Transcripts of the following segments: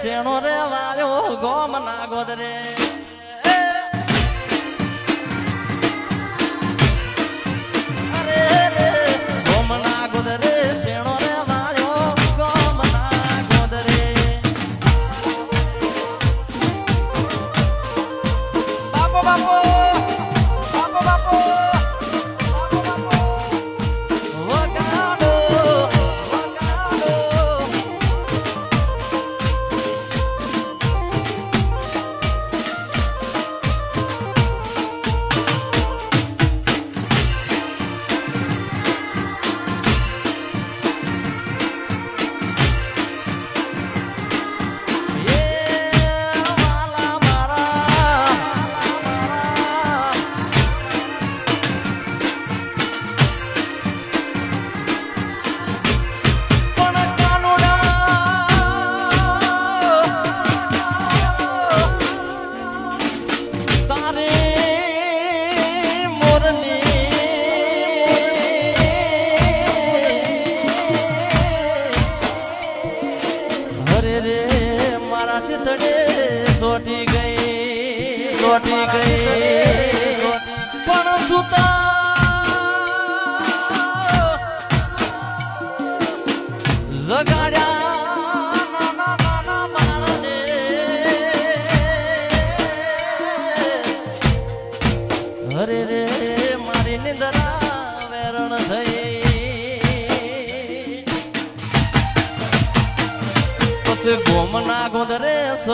se non revale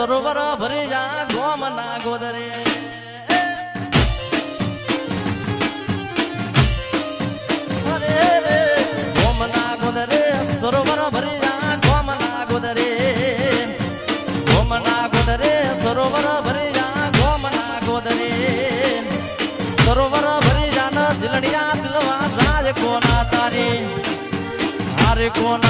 સરોવર ભરી જા, ગોમ ના ગોદરે. ગોમ ના ગોદરે, સરોવર ભરી જા, ગોમ ના ગોદરે. ગોમ ના ગોદરે, સરોવર ભરી જા, ગોમ ના ગોદરે. સરોવર ભરી જા દિલડિયા દિલવા જાજ કોના તારે? હારે કોના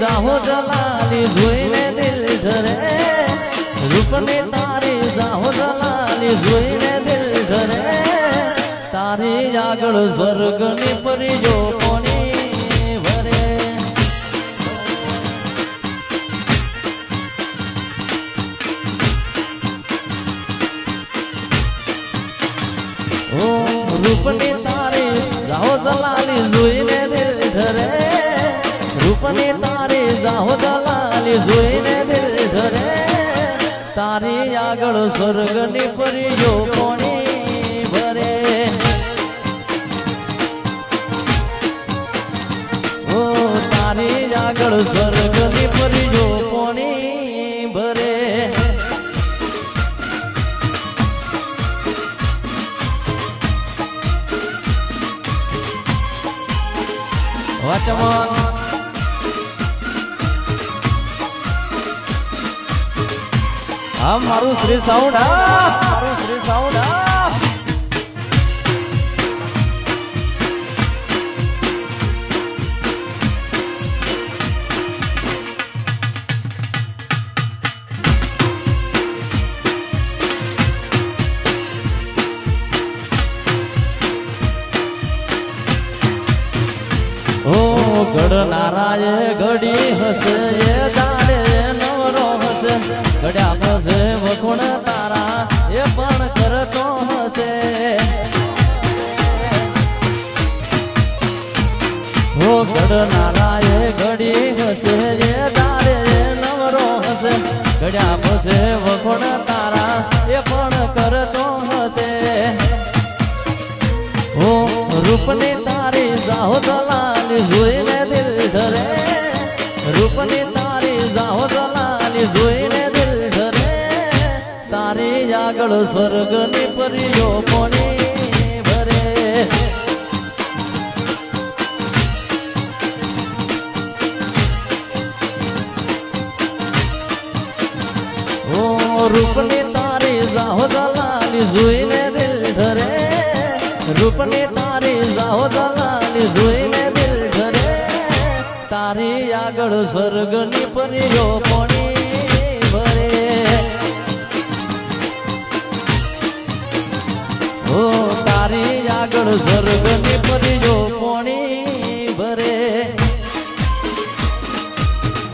જાહો જલાલી, જોઈને દિલ ધરે રૂપને તારે જાહો જલાલી, જોઈને દિલ ધરે તારે આગળ સ્વર્ગની પરિજો તારે જાહો જલાલી, જોઈને દિલ ધરે રૂપને ગાહો દલાલી, જોઈને દિલ ધરે. તારી આગળ સ્વર્ગની પરિયો કોણી ભરે. ઓ, તારી આગળ સ્વર્ગની પરિયો કોણી ભરે. વચમાં હા મારું શ્રી સાઉન્ડ હા મારું શ્રી સાઉન્ડ હા. નારાયણ ગઢ સ્વર્ગની પરિયો મોણી ભરે. ઓ રૂપની તારી જાહો દલાલી જોઈને દિલ ધરે રૂપની તારી જાહો દલાલી જોઈને દિલ ધરે તારી આગળ સ્વર્ગની પરિયો મોણી તારી આગળ સ્વર્ગની પરિજો કોણી ભરે.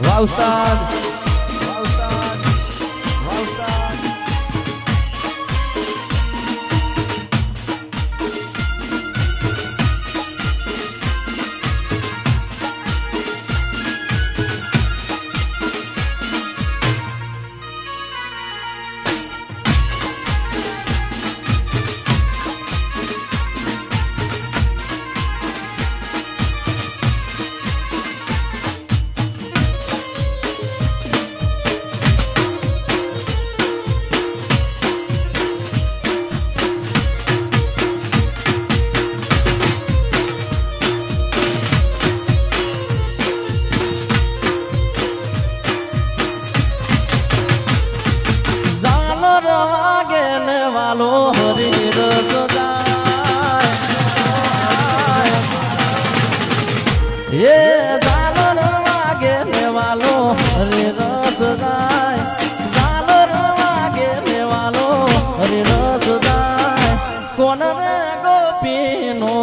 વાવસ્તાદ કોણ રે ગોપીનો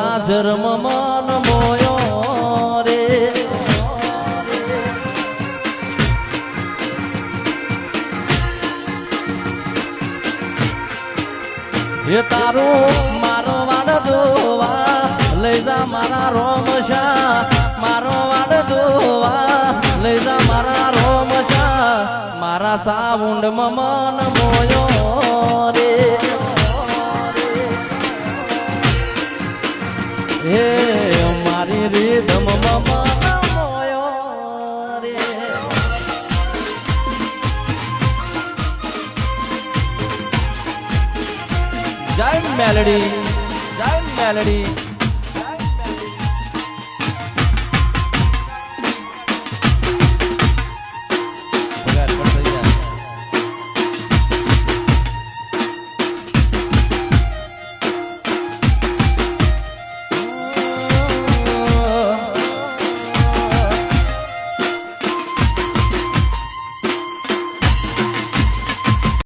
જા મન મોયો રે. એ તારું મારો વાડ જોવા લઈ જા મારા રોમ શા મારો વાડ જોવા લઈ જા મારા રોમ શા મારા સાઉન્ડ મન melody, down melody.